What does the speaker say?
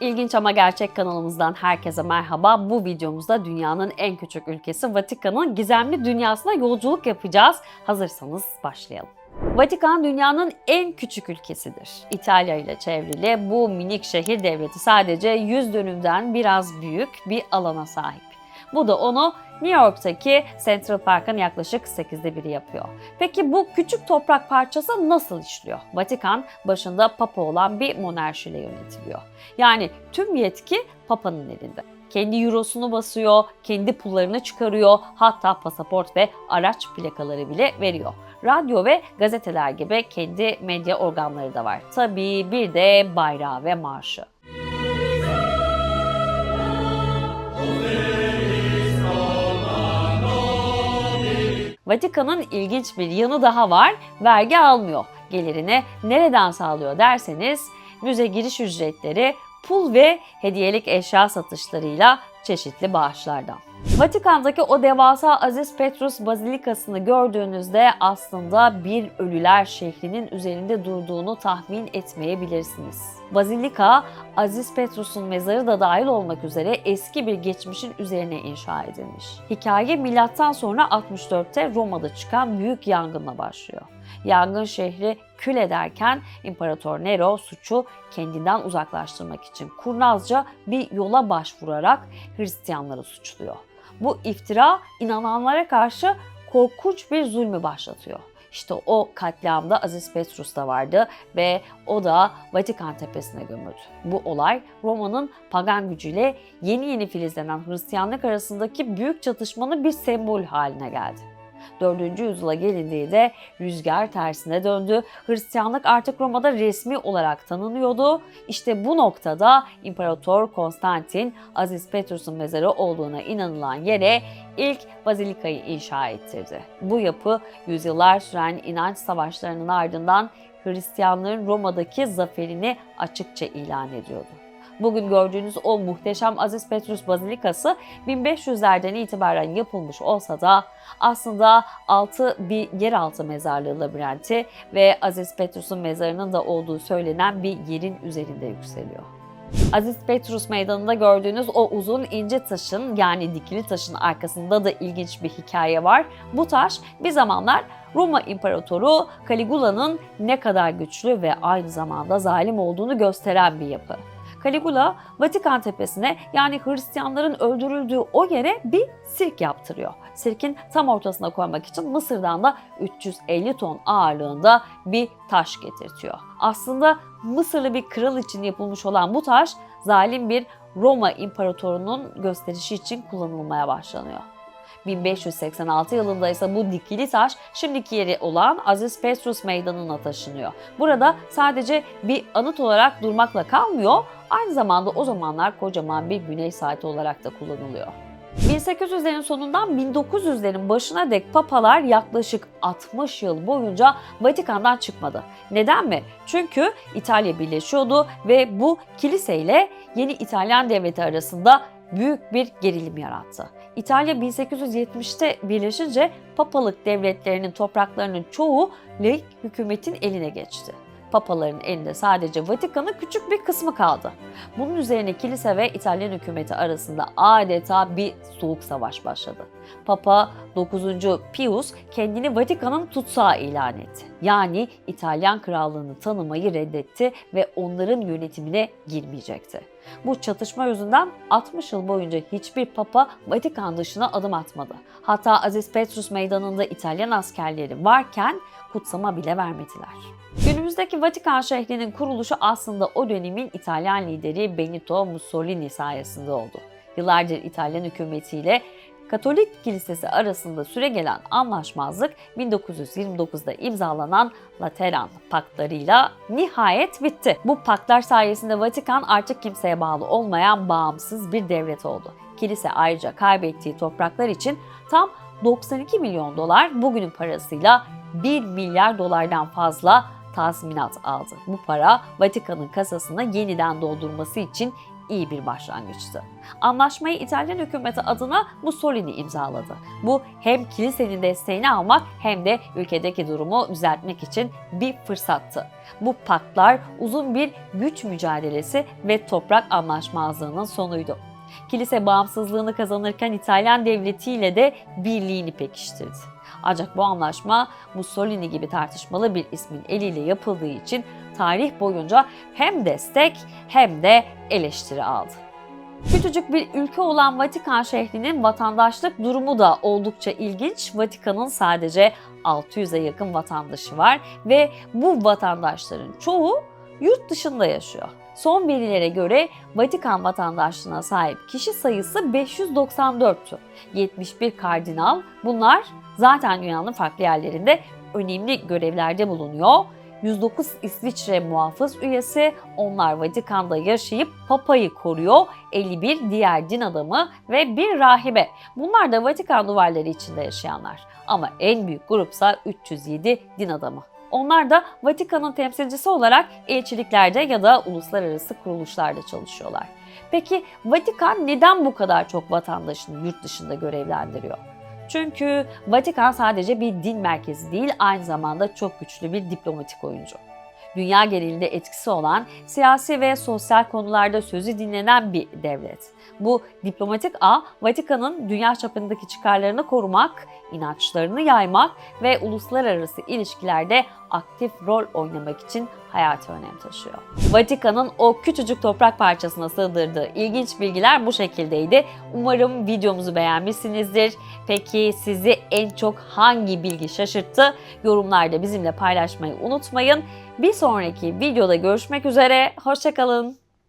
İlginç ama gerçek kanalımızdan herkese merhaba. Bu videomuzda dünyanın en küçük ülkesi Vatikan'ın gizemli dünyasına yolculuk yapacağız. Hazırsanız başlayalım. Vatikan dünyanın en küçük ülkesidir. İtalya ile çevrili bu minik şehir devleti sadece 100 dönümden biraz büyük bir alana sahip. Bu da onu New York'taki Central Park'ın yaklaşık 8'de biri yapıyor. Peki bu küçük toprak parçası nasıl işliyor? Vatikan başında papa olan bir monarşiyle yönetiliyor. Yani tüm yetki papanın elinde. Kendi eurosunu basıyor, kendi pullarını çıkarıyor, hatta pasaport ve araç plakaları bile veriyor. Radyo ve gazeteler gibi kendi medya organları da var. Tabii bir de bayrağı ve marşı. Vatikan'ın ilginç bir yanı daha var. Vergi almıyor. Gelirini nereden sağlıyor derseniz müze giriş ücretleri, pul ve hediyelik eşya satışlarıyla çeşitli bağışlardan. Vatikan'daki o devasa Aziz Petrus Bazilikası'nı gördüğünüzde aslında bir ölüler şehrinin üzerinde durduğunu tahmin etmeyebilirsiniz. Bazilika, Aziz Petrus'un mezarı da dahil olmak üzere eski bir geçmişin üzerine inşa edilmiş. Hikaye milattan sonra 64'te Roma'da çıkan büyük yangınla başlıyor. Yangın şehri kül ederken İmparator Nero suçu kendinden uzaklaştırmak için kurnazca bir yola başvurarak Hristiyanları suçluyor. Bu iftira inananlara karşı korkunç bir zulmü başlatıyor. İşte o katliamda Aziz Petrus da vardı ve o da Vatikan tepesine gömüldü. Bu olay Roma'nın pagan gücüyle yeni yeni filizlenen Hristiyanlık arasındaki büyük çatışmanın bir sembol haline geldi. 4. yüzyıla gelindiği de rüzgar tersine döndü. Hristiyanlık artık Roma'da resmi olarak tanınıyordu. İşte bu noktada İmparator Konstantin Aziz Petrus'un mezarı olduğuna inanılan yere ilk bazilikayı inşa ettirdi. Bu yapı yüzyıllar süren inanç savaşlarının ardından Hristiyanların Roma'daki zaferini açıkça ilan ediyordu. Bugün gördüğünüz o muhteşem Aziz Petrus Bazilikası 1500'lerden itibaren yapılmış olsa da aslında altı bir yeraltı mezarlığı labirenti ve Aziz Petrus'un mezarının da olduğu söylenen bir yerin üzerinde yükseliyor. Aziz Petrus Meydanı'nda gördüğünüz o uzun ince taşın yani dikili taşın arkasında da ilginç bir hikaye var. Bu taş bir zamanlar Roma İmparatoru Caligula'nın ne kadar güçlü ve aynı zamanda zalim olduğunu gösteren bir yapı. Caligula Vatikan tepesine yani Hristiyanların öldürüldüğü o yere bir sirk yaptırıyor. Sirkin tam ortasına koymak için Mısır'dan da 350 ton ağırlığında bir taş getirtiyor. Aslında Mısırlı bir kral için yapılmış olan bu taş zalim bir Roma imparatorunun gösterişi için kullanılmaya başlanıyor. 1586 yılında ise bu dikili taş şimdiki yeri olan Aziz Petrus Meydanı'na taşınıyor. Burada sadece bir anıt olarak durmakla kalmıyor, aynı zamanda o zamanlar kocaman bir güneş saati olarak da kullanılıyor. 1800'lerin sonundan 1900'lerin başına dek papalar yaklaşık 60 yıl boyunca Vatikan'dan çıkmadı. Neden mi? Çünkü İtalya birleşiyordu ve bu kiliseyle yeni İtalyan devleti arasında büyük bir gerilim yarattı. İtalya 1870'te birleşince papalık devletlerinin topraklarının çoğu laik hükümetin eline geçti. Papaların elinde sadece Vatikan'ın küçük bir kısmı kaldı. Bunun üzerine kilise ve İtalyan hükümeti arasında adeta bir soğuk savaş başladı. Papa 9. Pius kendini Vatikan'ın tutsağı ilan etti. Yani İtalyan krallığını tanımayı reddetti ve onların yönetimine girmeyecekti. Bu çatışma yüzünden 60 yıl boyunca hiçbir papa Vatikan dışına adım atmadı. Hatta Aziz Petrus meydanında İtalyan askerleri varken kutsama bile vermediler. Günümüzdeki Vatikan şehrinin kuruluşu aslında o dönemin İtalyan lideri Benito Mussolini sayesinde oldu. Yıllardır İtalyan hükümetiyle Katolik Kilisesi arasında süregelen anlaşmazlık 1929'da imzalanan Lateran paktlarıyla nihayet bitti. Bu paktlar sayesinde Vatikan artık kimseye bağlı olmayan bağımsız bir devlet oldu. Kilise ayrıca kaybettiği topraklar için tam 92 milyon dolar bugünün parasıyla 1 milyar dolardan fazla tazminat aldı. Bu para Vatikan'ın kasasına yeniden doldurması için iyi bir başlangıçtı. Anlaşmayı İtalyan hükümeti adına Mussolini imzaladı. Bu hem kilisenin desteğini almak hem de ülkedeki durumu düzeltmek için bir fırsattı. Bu paktlar uzun bir güç mücadelesi ve toprak anlaşmazlığının sonuydu. Kilise bağımsızlığını kazanırken İtalyan devletiyle de birliğini pekiştirdi. Ancak bu anlaşma Mussolini gibi tartışmalı bir ismin eliyle yapıldığı için tarih boyunca hem destek hem de eleştiri aldı. Küçücük bir ülke olan Vatikan şehrinin vatandaşlık durumu da oldukça ilginç. Vatikan'ın sadece 600'e yakın vatandaşı var ve bu vatandaşların çoğu yurt dışında yaşıyor. Son verilere göre Vatikan vatandaşlığına sahip kişi sayısı 594'tü. 71 kardinal bunlar zaten dünyanın farklı yerlerinde önemli görevlerde bulunuyor. 109 İsviçre muhafız üyesi, onlar Vatikan'da yaşayıp Papa'yı koruyor, 51 diğer din adamı ve bir rahibe. Bunlar da Vatikan duvarları içinde yaşayanlar. Ama en büyük grupsa 307 din adamı. Onlar da Vatikan'ın temsilcisi olarak elçiliklerde ya da uluslararası kuruluşlarda çalışıyorlar. Peki Vatikan neden bu kadar çok vatandaşını yurt dışında görevlendiriyor? Çünkü Vatikan sadece bir din merkezi değil, aynı zamanda çok güçlü bir diplomatik oyuncu. Dünya genelinde etkisi olan siyasi ve sosyal konularda sözü dinlenen bir devlet. Bu diplomatik ağ Vatikan'ın dünya çapındaki çıkarlarını korumak, inançlarını yaymak ve uluslararası ilişkilerde aktif rol oynamak için hayati önem taşıyor. Vatikan'ın o küçücük toprak parçasına sığdırdığı ilginç bilgiler bu şekildeydi. Umarım videomuzu beğenmişsinizdir. Peki sizi en çok hangi bilgi şaşırttı? Yorumlarda bizimle paylaşmayı unutmayın. Bir sonraki videoda görüşmek üzere. Hoşçakalın.